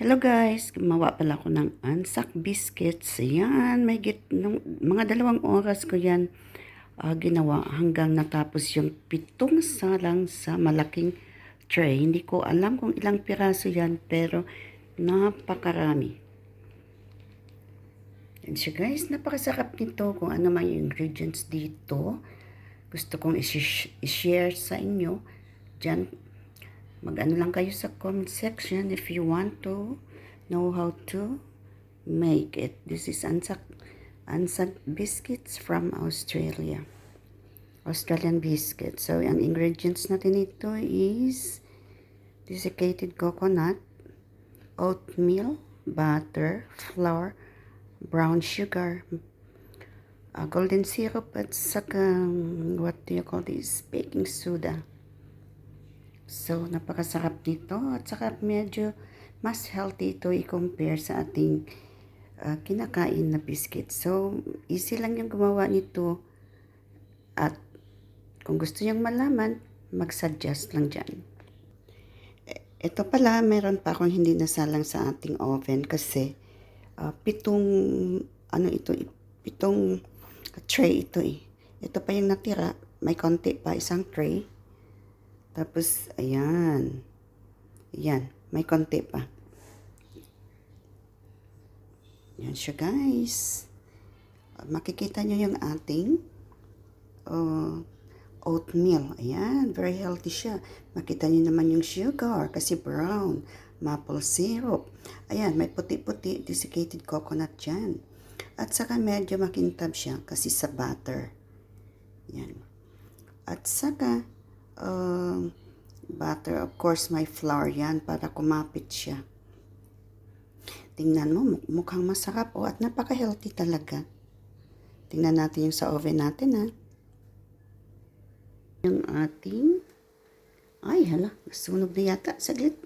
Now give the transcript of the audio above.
Hello guys, gumawa pala ako ng ansak biscuits. Ayan, may git, nung, mga dalawang oras ko yan ah, ginawa hanggang natapos yung pitong salang sa malaking tray. Hindi ko alam kung ilang piraso yan pero napakarami. Yan siya guys, napakasarap nito kung ano man yung ingredients dito. Gusto kong i-share sa inyo. Diyan, mag-ano lang kayo sa comment section if you want to know how to make it. This is Ansak, Ansak biscuits from Australia. Australian biscuits. So, ang ingredients natin ito is desiccated coconut, oatmeal, butter, flour, brown sugar, uh, golden syrup, at saka, what do you call this? Baking soda. So, napakasarap nito at saka medyo mas healthy ito i-compare sa ating uh, kinakain na biscuit. So, easy lang yung gumawa nito at kung gusto niyang malaman, mag-suggest lang dyan. E- Ito pala, meron pa akong hindi nasalang sa ating oven kasi uh, pitong, ano ito, pitong tray ito eh. Ito pa yung natira, may konti pa, isang tray. Tapos, ayan. Ayan, may konti pa. Yan siya, guys. Makikita nyo yung ating uh, oatmeal. Ayan, very healthy siya. Makita nyo naman yung sugar kasi brown. Maple syrup. Ayan, may puti-puti desiccated coconut dyan. At saka medyo makintab siya kasi sa butter. Yan. At saka, um, butter, of course, may flour yan para kumapit siya. Tingnan mo, muk- mukhang masarap oh, at napaka-healthy talaga. Tingnan natin yung sa oven natin ha. Yung ating, ay hala, nasunog na yata, saglit.